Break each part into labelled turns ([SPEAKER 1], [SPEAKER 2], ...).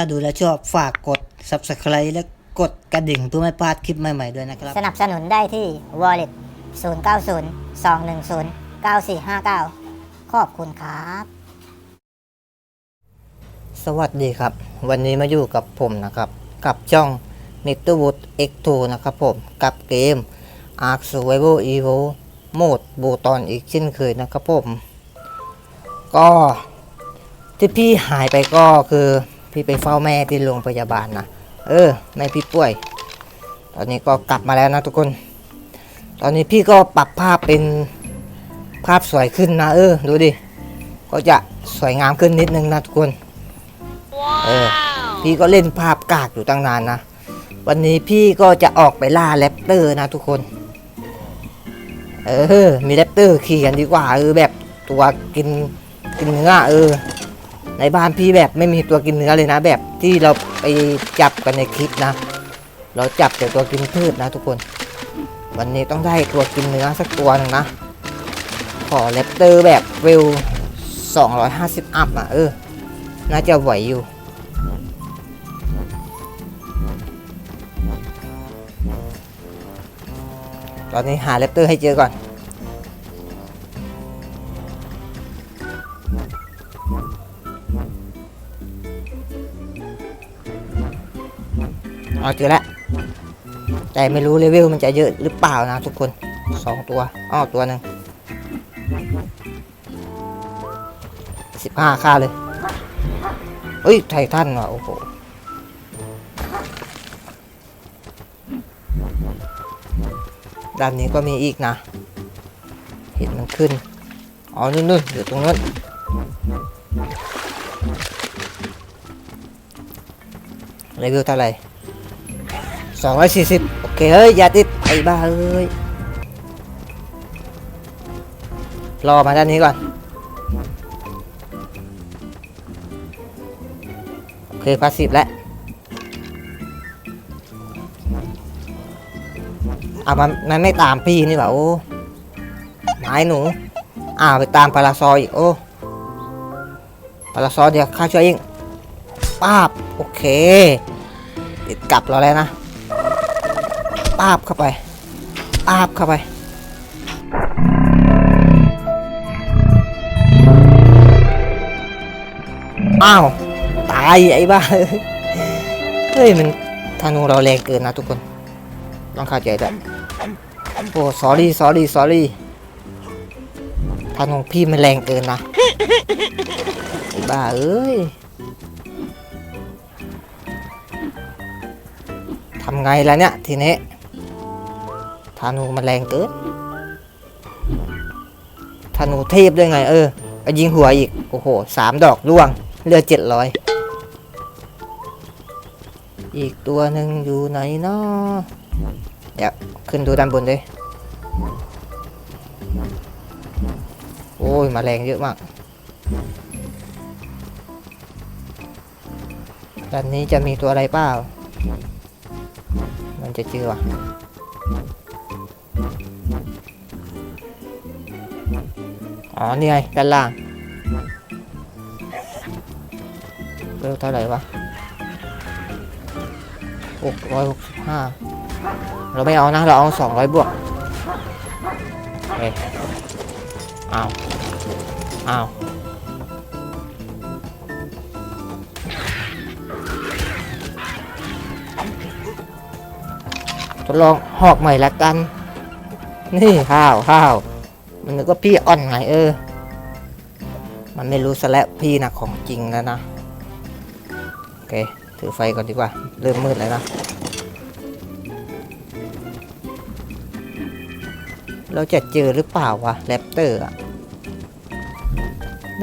[SPEAKER 1] าดูแล้วชอบฝากกด subscribe และกดกระดิ่งเพื่อไม่พลาดคลิปใหม่ๆด้วยนะครับ
[SPEAKER 2] สนับสนุนได้ที่ wallet 090 210 9459 ขอบคุณครับ
[SPEAKER 1] สวัสดีครับ วันนี้มาอยู่กับผมนะครับ กับช่อง n e t w o o d X2 นะครับผม กับเกม Ark Survival Evo โหมดบูตอนอีกเช่นเคยนะครับผม ก็ที่พี่หายไปก็คือ พี่ไปเฝ้าแม่ที่โรงพยาบาลนะเออแม่พี่ป่วย ตอนนี้ก็กลับมาแล้วนะทุกคน ตอนนี้พี่ก็ปรับภาพเป็นภาพสวยขึ้นนะ เออ ดูดิ ก็จะสวยงามขึ้นนิดนึงนะทุกคน เออ พี่ก็เล่นภาพกากอยู่ตั้งนานนะ วันนี้พี่ก็จะออกไปล่าแรปเตอร์นะทุกคน เออ มีแรปเตอร์ขี่กันดีกว่า เออแบบตัวกินกินเนื้อเออ ในบ้านพี่แบบไม่มีตัวกินเนื้อเลยนะ แบบที่เราไปจับกันในคลิปนะ เราจับแต่ตัวกินพืชนะทุกคน วันนี้ต้องได้ตัวกินเนื้อสักตัวหนึงนะ ขอแรปเตอร์แบบเวล250 อัพอะเออ น่าจะไหวอยู่ตอนนี้หาแรปเตอร์ให้เจอก่อน เอาเจอแล้วแต่ไม่รู้เลเวลมันจะเยอะหรือเปล่านะทุกคนสองตัวอ้อตัวหนึ่งสิบห้าค่าเลยเฮ้ยไททันว่ะโอ้โหด้านนี้ก็มีอีกนะ เห็นมันขึ้น อ๋อ นู่นนู่นอยู่ตรงนู้นเลเวลเท่าไหร่ สองร้อยสี่สิบโอเคเฮ้ยอย่าติดไอ้บ้าเอ้ยรอมาด้านนี้ก่อน โอเคพาสซีฟแล้วอะมันมันไม่ตามพี่นี่หว่าโอ้หมายหนูอ้าวไปตามปลาซอยอีกโอ้ปลาซอยเดี๋ยวข้าช่วยเองป้าบโอเค ติดกลับเราแล้วนะ ปาบเข้าไปปาบเข้าไป อ้าว ตายไอ้บ้า เฮ้ย มันธนูเราแรงเกินนะทุกคน ต้องเข้าใจด้วยโอ้ sorry sorry sorry ธนูพี่มันแรงเกินนะไอ้บ้า เอ้ยทำไงล่ะเนี่ย ทีนี้ ธนูมันแรงเกินธนูเทพด้วยไง เออไปยิงหัวอีก โอ้โหสามดอกล่วงเลือดเจ็ดร้อยอีกตัวหนึ่งอยู่ไหนเนาะเดี๋ยวขึ้นดูด้านบนเลยโอ้ยมาแรงเยอะมากด้านนี้จะมีตัวอะไรเปล่า มันจะเจอวะ อ๋อนี่ไงด้านล่างเร็วเท่าไหร่วะหกร้อยหกสิบห้าเราไม่เอานะ เราเอาสองร้อยบวกเฮ้ยอ้าว อ้าวทดลองหอกใหม่ละกัน นี่ ข้าวข้าว มันนึกว่าพี่อ่อนไงเออ มันไม่รู้ซะแล้วพี่นะของจริงแล้วนะ โอเค ถือไฟก่อนดีกว่า เริ่มมืดแล้วนะ เราจะเจอหรือเปล่าวะแรปเตอร์อะ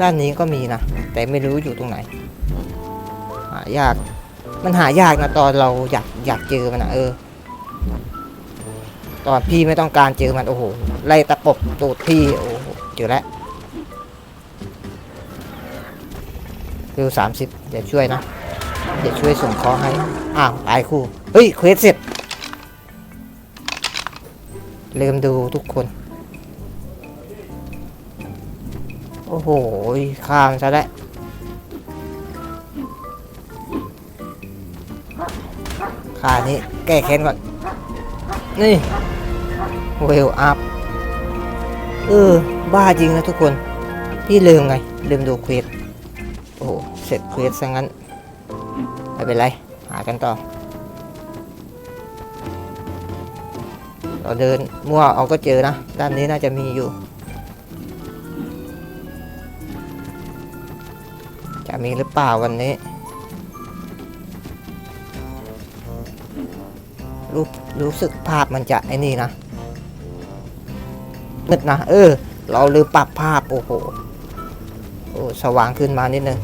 [SPEAKER 1] ด้านนี้ก็มีนะ แต่ไม่รู้อยู่ตรงไหน หายาก มันหายากนะตอนเราอยากอยากเจอมันนะเออ ตอนพี่ไม่ต้องการเจอมันโอ้โหไล่ตะปบตูดพี่โอ้โหเจอแล้วเร็วสามสิบเดี๋ยวช่วยนะ เดี๋ยวช่วยส่งคอให้ อ้าวตายคู่ เฮ้ยเควสเสร็จเริ่มดูทุกคน โอ้โห ข้ามซะแล้วขานี้แก้แค้นก่อน นี่ เวลอัพ เออ บ้าจริงนะทุกคน พี่ลืมไง ลืมดูเควส โอ้โหเสร็จเควสซะงั้น ไม่เป็นไร หากันต่อ เราเดินมั่วเอาก็เจอนะ ด้านนี้น่าจะมีอยู่ จะมีหรือเปล่าวันนี้ รู้รู้สึกภาพมันจะไอ้นี่นะ นึกนะ เออ เราลืมปรับภาพ โอ้โห โอ้สว่างขึ้นมานิดนึง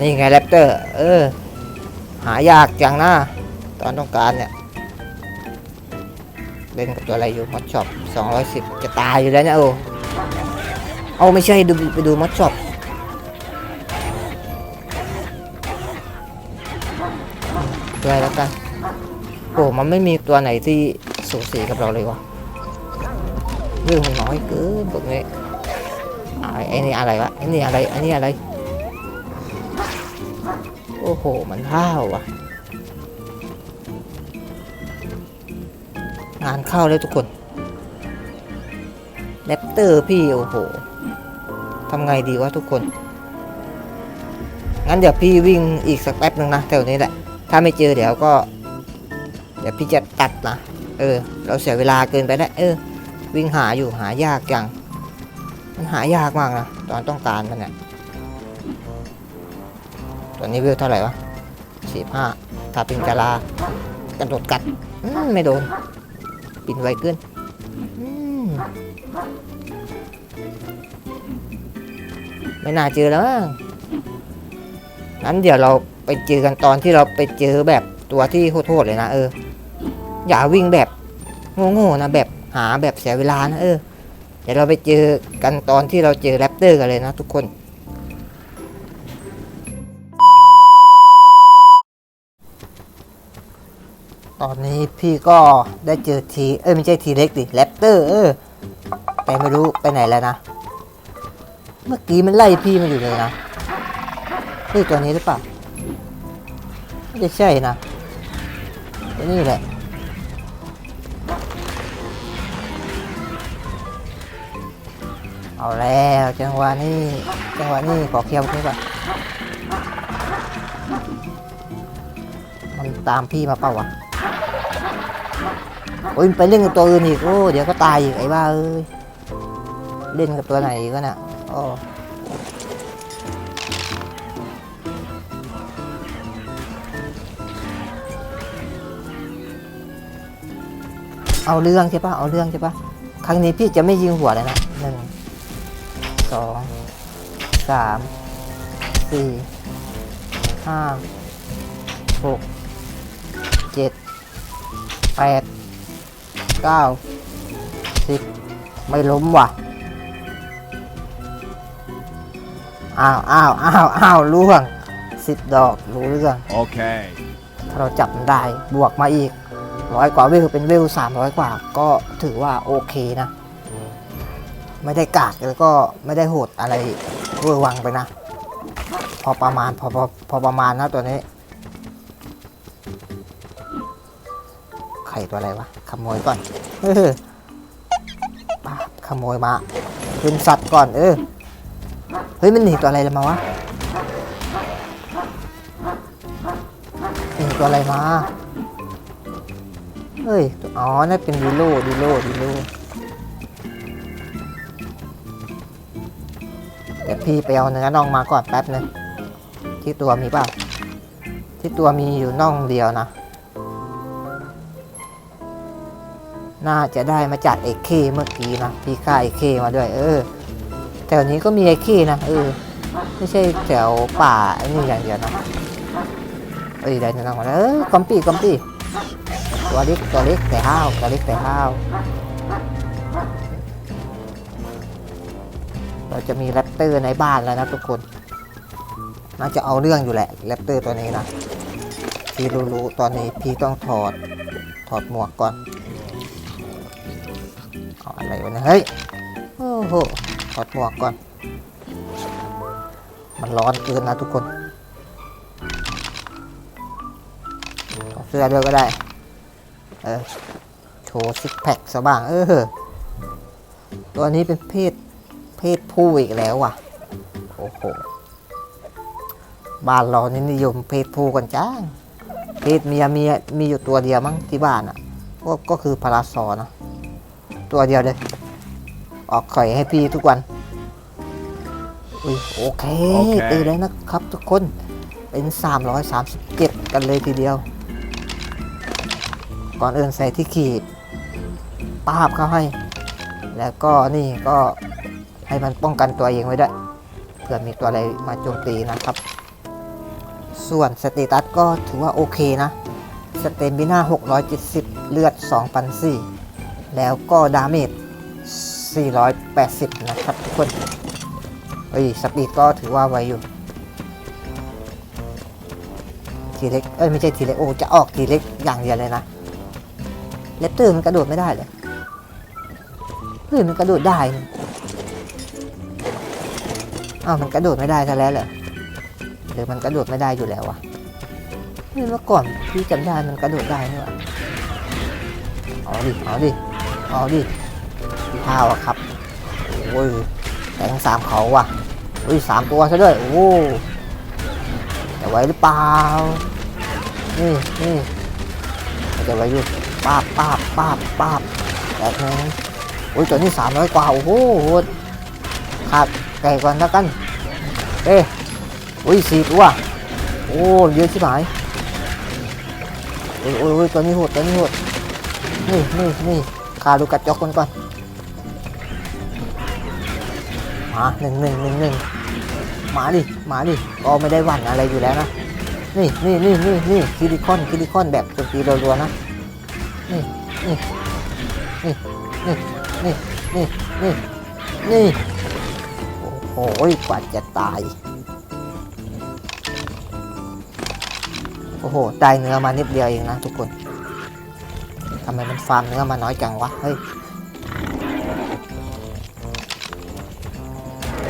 [SPEAKER 1] นี่ไงแรปเตอร์ เออ หายากจังนะ ตอนต้องการเนี่ย เล่นกับตัวอะไรอยู่มอดช็อป210จะตายอยู่แล้วเนี่ยโอ้เอาไม่ใช่ดูไปดูมอดช็อปด้วยแล้วกันโอ้มันไม่มีตัวไหนที่สูสีกับเราเลยวะ เรื่องมันน้อยเกินพวกนี้อ่าไอ้นี่อะไรวะไอ้นี่อะไรไอ้นี่อะไร โอ้โห มันเท่าวะงานเข้าเลยทุกคนแรปเตอร์พี่ โอ้โหทำไงดีวะทุกคน งั้นเดี๋ยวพี่วิ่งอีกสักแป๊บหนึ่งนะแถวนี้แหละ ถ้าไม่เจอเดี๋ยวก็ เดี๋ยวพี่จะตัดนะ เออ เราเสียเวลาเกินไปแล้วเออ วิ่งหาอยู่หายากจัง มันหายากมากนะ ตอนต้องการมันเนี่ยตัวนี้วิวเท่าไหร่วะสี่ห้าถ้าเป็นกะลากระโดดกัดมไม่โดนปินไวเกินมไม่น่าเจอแล้วมั้งงั้นเดี๋ยวเราไปเจอกันตอนที่เราไปเจอแบบตัวที่โทษเลยนะเออ อย่าวิ่งแบบโง่ๆนะแบบ หาแบบเสียเวลานะเออ เดี๋ยวเราไปเจอกันตอนที่เราเจอแรปเตอร์กันเลยนะทุกคนตอนนี้พี่ก็ได้เจอทีเอ้ยไม่ใช่ทีเล็กดิแรปเตอร์เออแต่ไม่รู้ไปไหนแล้วนะ เมื่อกี้มันไล่พี่มาอยู่เลยนะนี่ตัวนี้หรือเปล่าไม่ใช่นะนี้แหละ เอาแล้วจังหวะนี้จังหวะนี้ขอเคลียร์พวกนี้ก่อนมันตามพี่มาเปล่าวะโอ้ยไปเล่นกับตัวอื่นอีกโอ้เดี๋ยวก็ตายอีกไอ้บ้าเอ้ยเล่นกับตัวไหนก็น่ะโอ้เอาเรื่องใช่ปะเอาเรื่องใช่ปะครั้งนี้พี่จะไม่ยิงหัวเลยนะหนึ่ง สองสามสี่ห้าหกเจ็ดแปดเก้าสิบไม่ล้มว่ะ อ้าวอ้าวอ้าวอ้าวล่วงสิบดอกรู้เรื่อง
[SPEAKER 3] Okay.
[SPEAKER 1] ถ้าเราจับมันได้บวกมาอีกร้อยกว่าเวลเป็นเวลสามร้อยกว่า ก็ถือว่าโอเคนะ ไม่ได้กากแล้วก็ไม่ได้โหดอะไรเวอร์วังไปนะ พอประมาณพอพอพอประมาณนะตัวนี้ไข่ตัวอะไรวะขโมยก่อนเออปาขโมยมาขึ้นสัตว์ก่อนเออเฮ้ยมันหนีตัวอะไรมาวะหนีตัวอะไรมาเฮ้ยอ๋อนั่นเป็นดีโลดีโลดีโล ดี๋ยวพี่ไปเอาเนื้อน่องมาก่อนแป๊บนึงที่ตัวมีเปล่าที่ตัวมีอยู่น่องเดียวนะ น่าจะได้มาจากเอเคเมื่อกี้นะพี่ค่าเอเคมาด้วย เออแถวนี้ก็มีเอเคนะเออไม่ใช่แถวป่าไอ้นี่อย่างเดียวนะเอ้ยได้แนะนำมาแล้วเออคอมปี้คอมปี้ตัวเล็กตัวเล็กแต่ห้าวตัวเล็กแต่ห้าว เราจะมีแรปเตอร์ในบ้านแล้วนะทุกคน น่าจะเอาเรื่องอยู่แหละแรปเตอร์ตัวนี้นะพี่รู้ๆตอนนี้พี่ต้องถอดถอดหมวกก่อนเอาอะไรวะเนี่ยเฮ้ยโอ้โหถอดหมวกก่อน มันร้อนเกินนะทุกคนถอดเสื้อด้วยก็ได้ เออโชว์ซิกแพคซะบ้าง เออ ตัวนี้เป็นเพศ ศผู้อีกแล้วว่ะ โอ้โห บ้านเรานี่นิยมเพศผู้กันจ้าง เพศเมียเมียมีอยู่ตัวเดียวมั้งที่บ้านอะ ก็ก็คือพาราซอนะตัวเดียวเลย ออกไข่ให้พี่ทุกวันอุ้ยโอเค
[SPEAKER 3] โอเค
[SPEAKER 1] ตื่นแล้วนะครับทุกคน เป็น 337 กันเลยทีเดียว ก่อนอื่นใส่ที่ขีดปาบเข้าให้ แล้วก็นี่ก็ ให้มันป้องกันตัวเองไว้ด้วยเผื่อมีตัวอะไรมาโจมตีนะครับ ส่วนสเตตัสก็ถือว่าโอเคนะ สเตมิน่า 670 เลือด 2,004 แล้วก็ดาเมจ 480 นะครับทุกคนเฮ้ยสปีดก็ถือว่าไวอยู่ทีเล็กเอ้ยไม่ใช่ทีเล็กโอ้จะออกทีเล็กอย่างเดียวเลยนะเลปเตอร์มันกระโดดไม่ได้เลยเฮ้ยมันกระโดดได้ อ้าวมันกระโดดไม่ได้ซะแล้วเหรอหรือมันกระโดดไม่ได้อยู่แล้ววะเมื่อก่อนพี่จำได้มันกระโดดได้นี่หว่าเอาดิเอาดิเอาดิข้าวอะครับโอ้ยแต่ทั้งสามเขาว่ะโอ้ยสามตัวซะด้วย โอ้จะไหวหรือเปล่า นี่นี่จะไหวอยู่ป้าบป้าบป้าบป้าบแบบนึงโอ้ยตัวนี้สามร้อยกว่า โอ้โหขาดไก่ก่อนแล้วกัน เอ้ยโอ้ยสี่ตัวโอ้เยอะชิบหายโอ้ยโอ้ยโอ้ยตัวนี้โหดตัวนี้โหดนี่นี่นี่ขาดูกระจอกคนก่อนมาหนึ่งหนึ่งหนึ่งหนึ่งมาดิมาดิก็ไม่ได้หวั่นอะไรอยู่แล้วนะนี่นี่นี่นี่นี่คิริคอนคิริคอนแบบโจมตีรัวๆนะนี่นี่นี่นี่นี่นี่นี่นี่ โอ้โหกว่าจะตาย โอ้โหได้เนื้อมานิดเดียวเองนะทุกคนทำไมมันฟาร์มเนื้อมาน้อยจังวะ เฮ้ย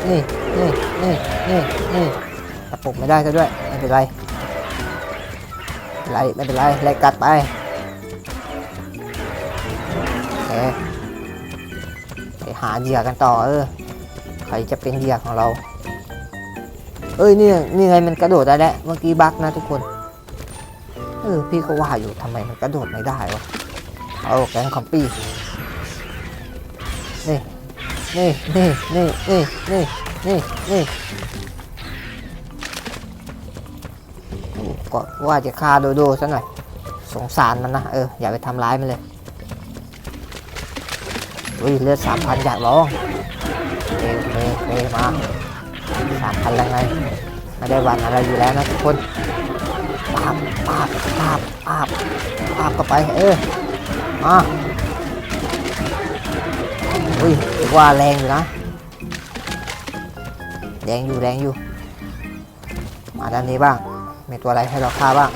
[SPEAKER 1] นี่ นี่ นี่ นี่ นี่ตะปุกไม่ได้ซะด้วย ไม่เป็นไรไม่เป็นไรไม่เป็นไรไล่กัดไปโอเคไปหาเหยื่อกันต่อเออ ใครจะเป็นเหยื่อของเรา เอ้ยนี่นี่ไงมันกระโดดได้แล้วเมื่อกี้บักนะทุกคนเออพี่ก็ว่าอยู่ทำไมมันกระโดดไม่ได้วะเอาแกงคอมปี้นี่นี่นี่นี่นี่นี่นี่นี่ก็ว่าจะฆ่าโดโดซะหน่อย สงสารมันนะเอออย่าไปทำร้ายมันเลยอุ้ยเลือดสามพันอยากร้อง เอเอเอมาสามพันแล้วไงไม่ได้วันอะไรอยู่แล้วนะทุกคนปาบปาบปาบปาบปาบเข้าไป เออมาอุ้ยถือว่าแรงอยู่นะ แรงอยู่แรงอยู่ มาด้านนี้บ้าง มีตัวอะไรให้เราฆ่าบ้าง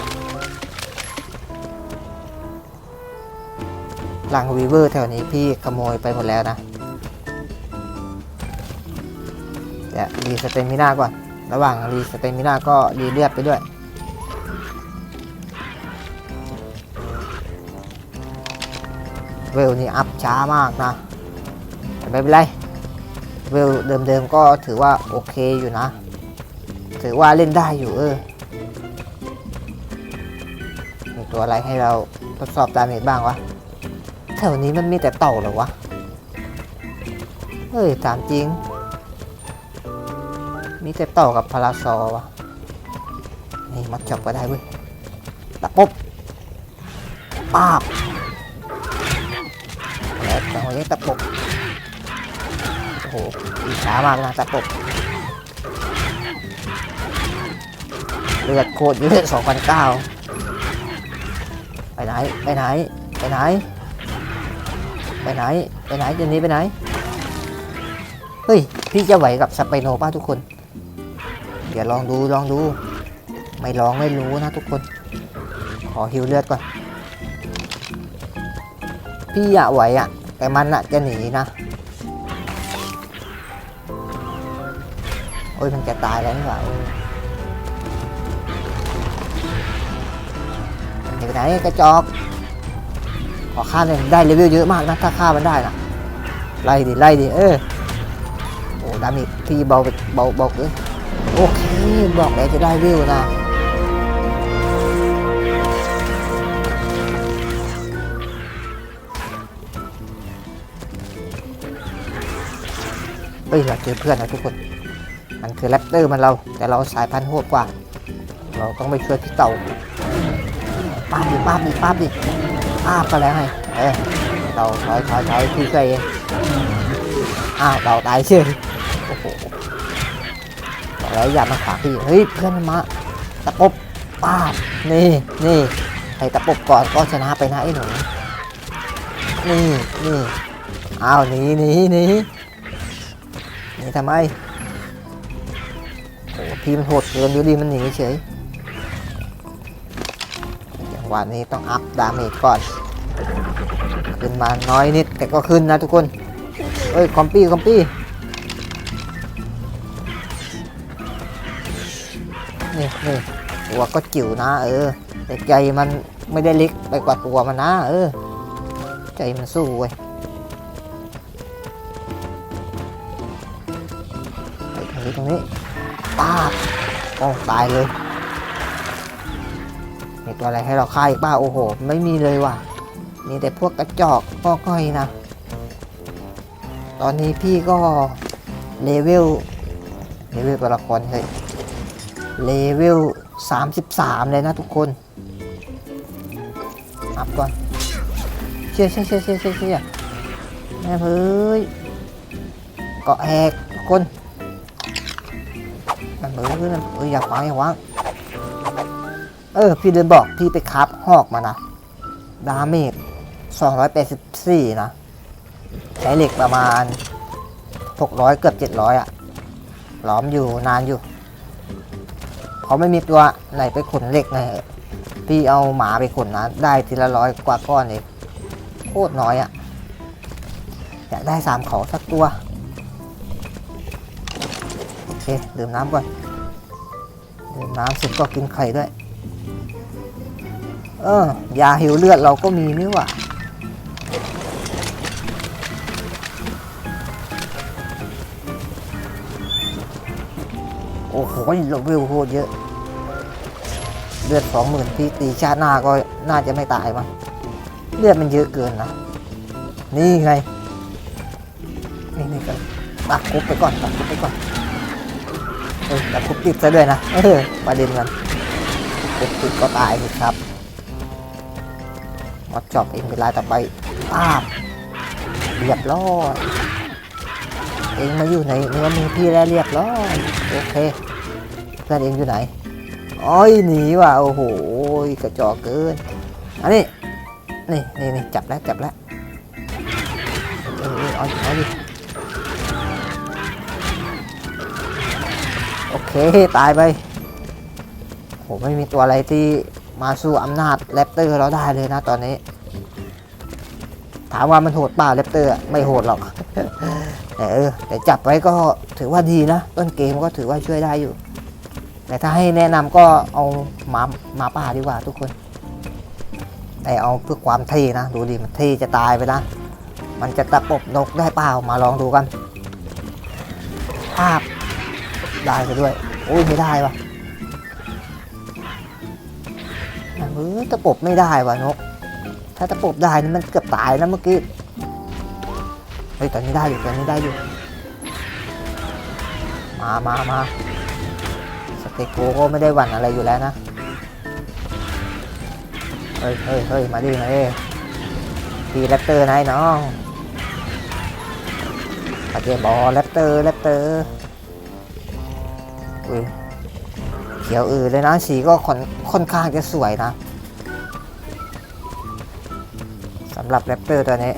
[SPEAKER 1] หลังวีเวอร์แถวนี้พี่ขโมยไปหมดแล้วนะ ดี๋ยวรีสเตมิน่าก่อน ระหว่างรีสเตมิน่าก็รีเลือดไปด้วย เวลนี่อัพช้ามากนะ แต่ไม่เป็นไร เวลเดิมๆก็ถือว่าโอเคอยู่นะ ถือว่าเล่นได้อยู่เออ มีตัวอะไรให้เราทดสอบดาเมจบ้างวะ แถวนี้มันมีแต่เต่าเหรอวะ เฮ้ยถามจริง มีแต่เต่ากับพาราซอวะนี่มัดจับก็ได้เว้ยตะปบป้าบแล้วจังหวะนี้ตะปบโอ้โหอีช้ามากนะตะปบเลือดโคตรเยอะสองพันเก้าไปไหน ไปไหน ไปไหน ไปไหน ไปไหนเดี๋ยวนี้ไปไหน เฮ้ย พี่จะไหวกับสไปโนป้าทุกคน เดี๋ยวลองดูลองดู ไม่ลองไม่รู้นะทุกคน ขอฮิวเลือดก่อน พี่อะไหวอะแต่มันอะจะหนีนะ โอ้ยมันจะตายแล้วนี่หว่าโอ้ยมันจะไปไหนกระจอก ขอฆ่าเลยได้เลเวลเยอะมากนะ ถ้าฆ่ามันได้นะไล่ดิไล่ดิเออโอ้ดามิพี่เบาไปเบาเบาเออ โอเค บอกแล้วจะได้วิวนะเฮ้ยเราเจอเพื่อนนะทุกคน มันคือแรปเตอร์มันเรา แต่เราสายพันธุ์โหดกว่า เราต้องไปช่วยพี่เต่าป้าบดิป้าบดิป้าบดิป้าบก็แล้วไงเออเต่าถอยถอยถอยพี่ช่วยเองอ้าวเต่าตายเชื่อโอ้โห แล้วอย่ามาขาพี่ เฮ้ยเพื่อนมาตะปบป้านี่นี่ใครตะปบก่อนก็ชนะไปนะไอ้หนูนี่นี่อ้าวหนีหนีหนีหนีทำไมโอ้พี่มันโหดเกินดูดิมันหนีเฉยจังหวะนี้ต้องอัพดาเมจก่อน ขึ้นมาน้อยนิดแต่ก็ขึ้นนะทุกคนเอ้ยคอมปี้คอมปี้ นี่นี่ตัวก็จิ๋วนะเออ แต่ใจมันไม่ได้เล็กไปกว่าตัวมันนะเออ ใจมันสู้เว้ยไปตรงนี้ตรงนี้ป้าโอ้ตายเลยมีตัวอะไรให้เราฆ่าอีกบ้าโอ้โห ไม่มีเลยว่ะ มีแต่พวกกระจอกก็ก้อยนะ ตอนนี้พี่ก็เลเวลเลเวลตัวละครเลย เลเวล 33 เลยนะทุกคนอัพก่อน เชี่ยเชี่ยเชี่ยเชี่ยเชี่ยเชี่ยแม่เฮ้ยเกาะแหกทุกคนมันเออมันเอออย่าวางอย่าวางเออ พี่เดินบอกพี่ไปคับหอกมานะ ดาเมจ284 นะ ใช้เหล็กประมาณ 600 เกือบ 700อะล้อมอยู่นานอยู่ เพราไม่มีตัวไหนไปขนเหล็กไงพี่เอาหมาไปขนนะได้ทีละร้อยกว่าก้อนเองโคตรน้อยอะอยากได้สามเขาสักตัวโอเคดื่มน้ำก่อนดื่มน้ำเสร็จก็กินไข่ด้วย เออยาหิวเลือดเราก็มีนี่หว่า อ้โหเราวิวโคตรเยอะ เลือดสองหมื่นพี่ตีชาติหน้าก็น่าจะไม่ตายมั้งเลือดมันเยอะเกินนะ นี่ไง นี่นี่ก็ตักคุบไปก่อนตักคุบไปก่อนเออแต่คุบติดซะด้วยนะเออประเด็นมันคุบติดก็ตายสิครับมอดจอบเองเป็นลาต่อไปป้าบเรียบร้อยเองมาอยู่ในเนื้อมือพี่แล้วเรียบร้อย โอเค พื่อนเองอยู่ไหนอ้อยหนีว่ะโอ้โหกระจอกเกินอันนี้นี่นี่นี่จับแล้วจับแล้วเออเออเอาเอาดิโอเคตายไปโหไม่มีตัวอะไรที่มาสู้อำนาจแรปเตอร์เราได้เลยนะตอนนี้ ถามว่ามันโหดป่าแรปเตอร์ไม่โหดหรอกแต่เออแต่จับไว้ก็ถือว่าดีนะ ต้นเกมก็ถือว่าช่วยได้อยู่ แต่ถ้าให้แนะนำก็เอาหมาหมาป่าดีกว่าทุกคน แต่เอาเพื่อความเท่นะ ดูดิมันเท่จะตายไปนะมันจะตะปบนกได้เปล่ามาลองดูกันภาพได้ไปด้วย โอ้ยไม่ได้วะเออตะปบไม่ได้วะนก ถ้าตะปบได้นี่มันเกือบตายนะเมื่อกี้เฮ้ยตอนนี้ได้อยู่ตอนนี้ได้อยู่ มามามา เต็กโกก็ไม่ได้หวั่นอะไรอยู่แล้วนะเฮ้ยเฮ้ยเฮ้ยมาดิมาดิตีแรปเตอร์นายน้องปาเจบอลแรปเตอร์แรปเตอร์อุ้ยเขียวอือเลยนะสีก็ค่อนค่อนข้างจะสวยนะสำหรับแรปเตอร์ตัวนี้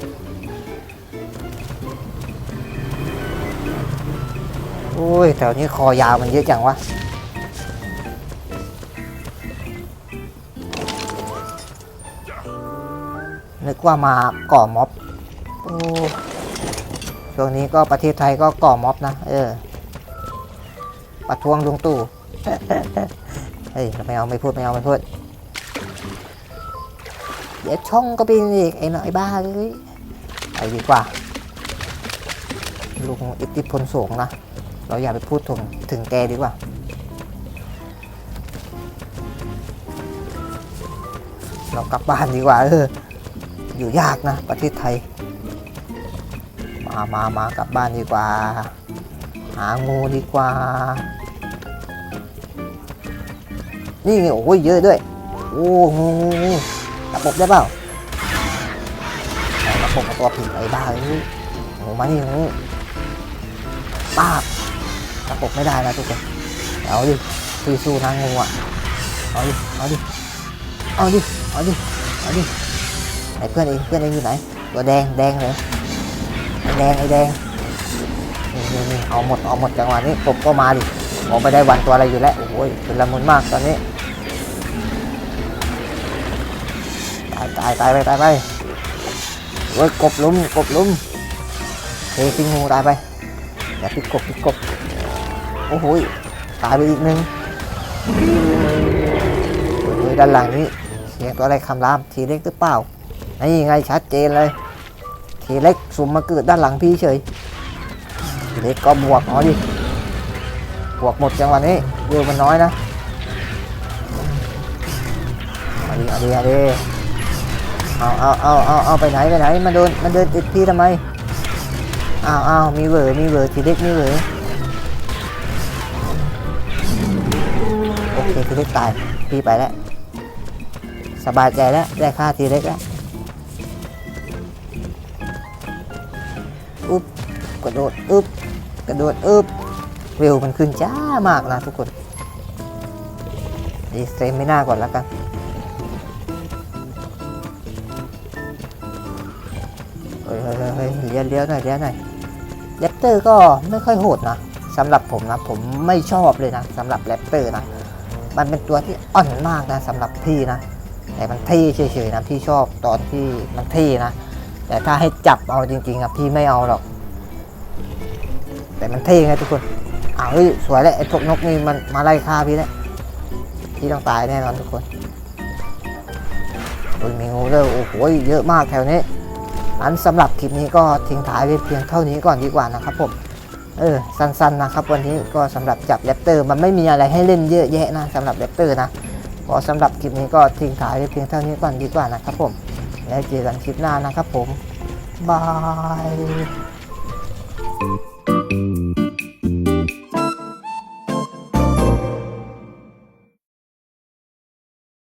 [SPEAKER 1] อุ้ยแถวนี้คอยาวมันเยอะจังวะ นึกว่ามาก่อม็อบโอ้ช่วงนี้ก็ประเทศไทยก็ก่อม็อบนะ เออ ประท้วงลุงตู่ เฮ้ยไม่เอาไม่พูดไม่เอาไม่พูด เดี๋ยวช่องก็เป็นอีกไอ้หน่อยบ้าเลยไปดีกว่าลุงอิทธิพลสูงนะ เราอย่าไปพูดถึงถึงแกดีกว่าเรากลับบ้านดีกว่าเออ อยู่ยากนะ ประเทศไทย มามามากลับบ้านดีกว่า หางูดีกว่า นี่ไงโอ้ยเยอะด้วย โอ้งูงูงูระบบได้เปล่าเอาระบบกับตัวผิดไอ้บ้าเอ้ยงูมานี่งูป้าบระบบไม่ได้นะทุกคนเอาดิสู้นางงูอะเอาดิเอาดิเอาดิเอาดิเอาดิ ไหนเพื่อนเองเพื่อนเองอยู่ไหน ตัวแดงแดงเลยไอ้แดงไอ้แดงนี่นี่นี่เอาหมดเอาหมดจังหวะนี้กบก็มาดิออกไปได้วันตัวอะไรอยู่แล้ว โอ้โหเป็นละมุนมากตอนนี้ ตายตายตายไปตายไปโอ้ยกบลุมกบลุมเททิ้งงูตายไปอย่าพิดกบพิดกบ โอ้โหยตายไปอีกหนึ่งเฮ้ยด้านหลังนี้เสียงตัวอะไรคำรามทีเล็กหรือเปล่า นี่ไงชัดเจนเลยทีเล็กสุ่มมาเกิดด้านหลังพี่เฉยทีเล็กก็บวกเอาดิบวกหมดจังหวะนี้เวลมันน้อยนะเอาดิเอาดิเอาดิเอาเอาเอาเอาเอาไปไหนไปไหนมันโดนมันเดินติดพี่ทำไมเอาวอ้ามีเวอร์มีเวอร์ทีเล็กมีเวอร์โอเคทีเล็กตายพี่ไปแล้วสบายใจแล้วได้ค่าทีเล็กแล้ว กระโดดอึบกระโดดอึบเร็วมันขึ้นจ้ามากนะทุกคนดีเซมิน่าก่อนแล้วกันเฮ้ยเฮ้ยเลี้ยเลี้ยหน่อยเลี้ยหน่อยแรปเตอร์ก็ไม่ค่อยโหดนะสำหรับผมนะ ผมไม่ชอบเลยนะสำหรับแรปเตอร์นะ มันเป็นตัวที่อ่อนมากนะสำหรับพี่นะ แต่มันเท่เฉยๆนะพี่ชอบตอนที่มันเท่นะ แต่ถ้าให้จับเอาจริงๆอะพี่ไม่เอาหรอก แต่มันเท่ไงทุกคนอ้าวเฮ้ยสวยแล้วไอ้พวกนกนี่มันมาไล่ฆ่าพี่แล้วพี่ต้องตายแน่นอนทุกคนโอ้ยมีงูด้วยโอ้โหเยอะมากแถวนี้อันสำหรับคลิปนี้ก็ทิ้งท้ายไว้เพียงเท่านี้ก่อนดีกว่านะครับผมเออสั้นๆนะครับวันนี้ก็สำหรับจับแรปเตอร์มันไม่มีอะไรให้เล่นเยอะแยะนะสำหรับแรปเตอร์นะก็สำหรับคลิปนี้ก็ทิ้งท้ายไว้เพียงเท่านี้ก่อนดีกว่านะครับผมแล้วเจอกันคลิปหน้านะครับผมบาย